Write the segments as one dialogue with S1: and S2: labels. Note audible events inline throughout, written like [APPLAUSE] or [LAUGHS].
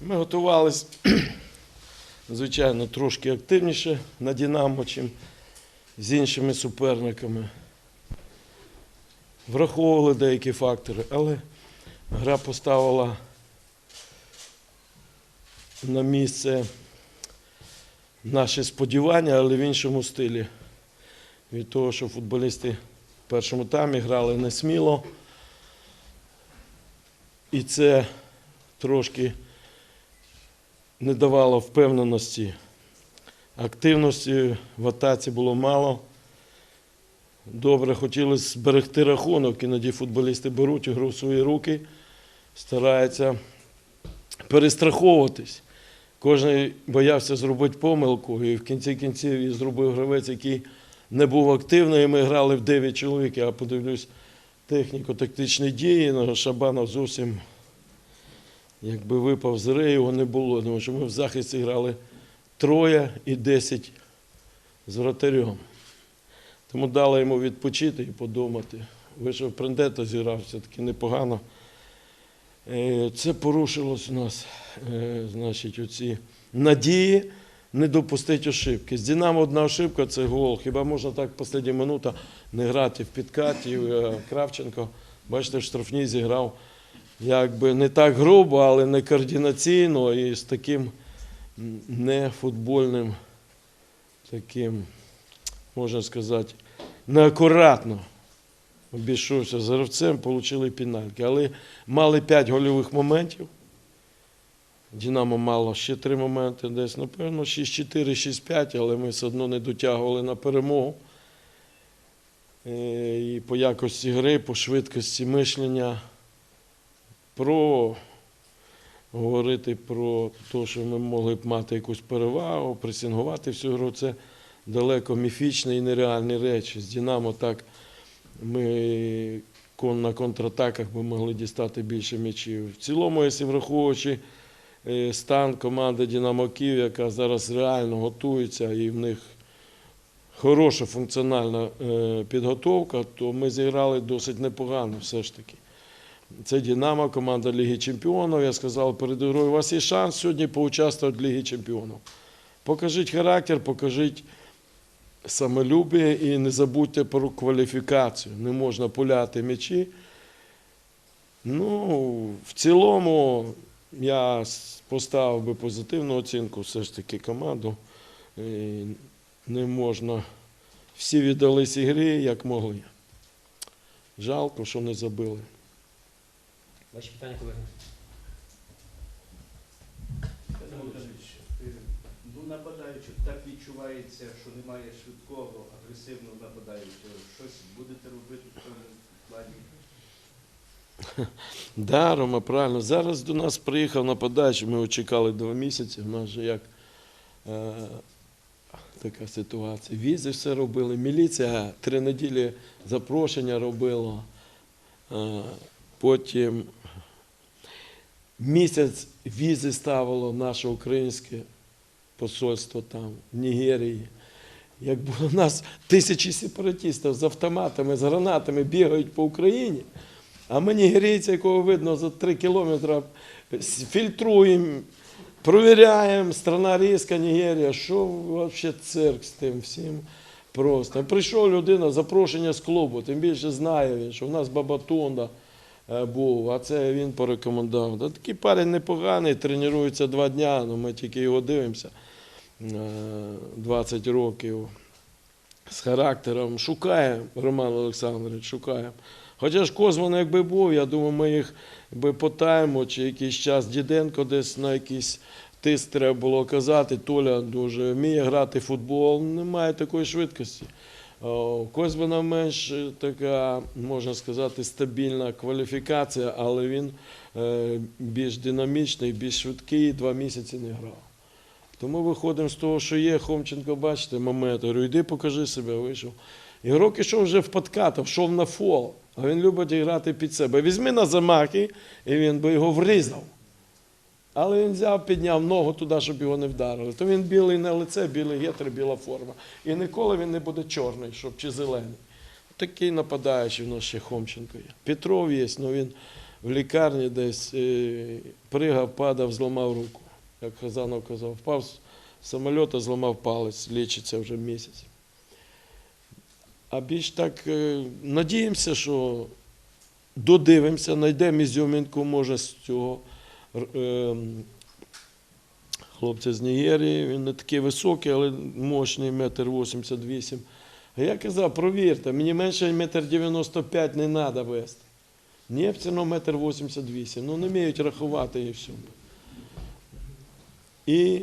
S1: Ми готувалися, [CLEARS THROAT] звичайно, трошки активніше на Динамо, чим з іншими суперниками. Враховували деякі фактори, але гра поставила на місце наші сподівання, але в іншому стилі. Від того, що футболісти в першому таймі грали не сміло. І це трошки не давало впевненості. Активності в атаці було мало. Добре, хотілося зберегти рахунок, іноді футболісти беруть ігру в свої руки, стараються перестраховуватись. Кожен боявся зробити помилку, і в кінці кінців і зробив гравець, який не був активний. І ми грали в 9 чоловік. Я подивлюсь техніко-тактичні дії. Шабанов зовсім якби випав з реї, його не було. Тому що ми в захисті грали троє і 10 з вратарем. Тому дали йому відпочити і подумати. Вийшов Прендето, зіграв все-таки непогано. Е, Це порушилось у нас, е, значить, оці надії не допустити ошибки. З Динамо одна ошибка це гол. Хіба можна так в минута не грати в підкаті? Е, Кравченко, бачите, в штрафній зіграв якби не так грубо, але не координаційно і з таким нефутбольним, таким, можна сказати, неакуратно обійшовся з гравцем, отримали пенальки. Але мали 5 гольових моментів. Динамо мало ще 3 моменти десь, напевно, 6-4, 6-5, але ми все одно не дотягували на перемогу. Е, І по якості гри, по швидкості мишлення, про говорити про те, що ми могли б мати якусь перевагу, пресингувати всю гру, це далеко міфічні і нереальні речі. З Динамо так ми на контратаках би могли дістати більше м'ячів. В цілому, якщо враховуючи е, стан команди Динамо Київ, яка зараз реально готується і в них хороша функціональна е, підготовка, то ми зіграли досить непогано все ж таки. Це Динамо, команда Ліги Чемпіонів. Я сказав перед грою, у вас є шанс сьогодні поучаствувати в Лігі Чемпіонів. Покажіть характер, покажіть самолюбие і не забудьте про кваліфікацію. Не можна пуляти м'ячі. Ну, в цілому я поставив би позитивну оцінку все ж таки команду. І Не можна. Всі віддались ігрі, як могли. Жалко, що не забили.
S2: Ваші питання, колеги?
S3: Е, ну нападаючи, так відчувається, що немає швидкого, агресивного нападаючого. Щось будете робити в цьому плані? [LAUGHS]
S1: Да, Рома, правильно. Зараз до нас приїхав нападаючий, ми чекали два місяці. У нас же як е, така ситуація. Візи все робили. Міліція три неділі запрошення робила. Е, потім місяць візи ставило наше українське посольство там, в Нігерії. Як у нас тисячі сепаратистів з автоматами, з гранатами бігають по Україні. А ми нігерійці, якого видно за три кілометри, фільтруємо, провіряємо, страна різка, Нігерія. Що взагалі цирк з тим всім просто. Прийшов людина, запрошення з клубу, тим більше знає він, що в нас Бабатунда е, був, а це він порекомендував. Та такий парень непоганий, тренується два дня, ну ми тільки його дивимося. е, 20 років з характером. Шукаємо, Роман Олександрович, шукаємо. Хоча ж Козман, якби був, я думаю, ми їх якби потаємо, чи якийсь час Діденко десь на якийсь тиск треба було казати. Толя дуже вміє грати в футбол, немає такої швидкості. О, У менш е, така, можна сказати, стабільна кваліфікація, але він е, більш динамічний, більш швидкий, два місяці не грав. Тому виходимо з того, що є. Хомченко, бачите, момент. Говорю, йди покажи себе, вийшов. Ігрок ішов вже в подкат, йшов на фол, а він любить грати під себе. Візьми на замахи, і він би його врізав. Але він взяв, підняв ногу туди, щоб його не вдарили. То він білий на лице, білий гетр, біла форма. І ніколи він не буде чорний, щоб чи зелений. Такий нападаючий в нас ще Хомченко є. Петров є, але він в лікарні десь е, пригав, падав, зламав руку. Як Хазанов казав, впав з самоліта, зламав палець, лічиться вже місяць. А більш так е, надіємося, що додивимося, знайдемо ізюмінку, може, з цього хлопця з Нігерії. Він не такий високий, але мощний, метр 88. А я казав, провірте, мені менше метр 95 не треба вести. Все одно метр 88. Ну, не вміють рахувати і все. І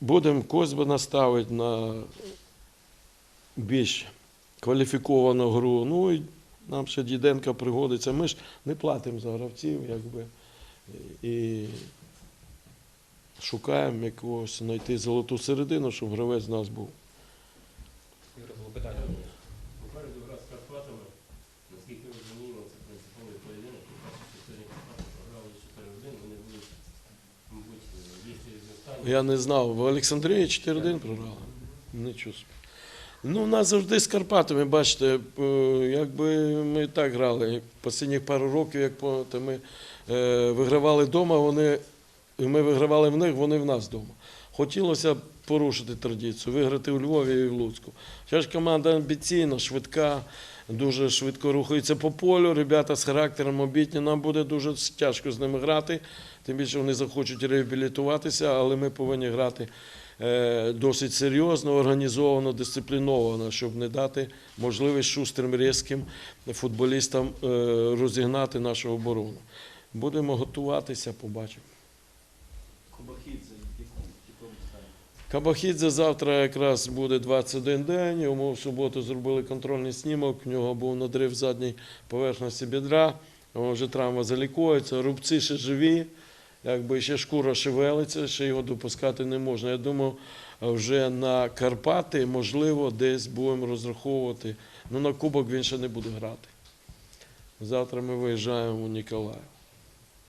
S1: будемо Козбана ставити на більш кваліфіковану гру. Ну нам ще Діденка пригодиться. Ми ж не платимо за гравців, якби. І шукаємо якогось знайти золоту середину, щоб гравець в нас був.
S2: Питання.
S4: Попереду гра з Карпатами. Наскільки ми розуміємо, це принциповий поєдинок. І перші Карпати програли 4-1. Вони будуть, мабуть, їсти з останніх.
S1: Я не знав, в Олександрії 4-1 програли. Нічого собі. Ну, у нас завжди з Карпатами, бачите, е, якби ми так грали. Останніх пару років, як пам'ятаєте, ми е, вигравали вдома, вони, ми вигравали в них, вони в нас вдома. Хотілося б порушити традицію, виграти у Львові і в Луцьку. Хоча ж команда амбіційна, швидка, дуже швидко рухається по полю. Ребята з характером обітні, нам буде дуже тяжко з ними грати. Тим більше вони захочуть реабілітуватися, але ми повинні грати е, досить серйозно, організовано, дисципліновано, щоб не дати можливість шустрим різким футболістам е, розігнати нашу оборону. Будемо готуватися, побачимо.
S3: Стані?
S1: Кабахідзе завтра якраз буде 21 день. Йому в суботу зробили контрольний снімок. В нього був надрив задній поверхності бідра. Вже травма залікується, рубці ще живі. Якби ще шкура шевелиться, ще його допускати не можна. Я думаю, вже на Карпати, можливо, десь будемо розраховувати. Ну, на Кубок він ще не буде грати. Завтра ми виїжджаємо у Ніколаїв.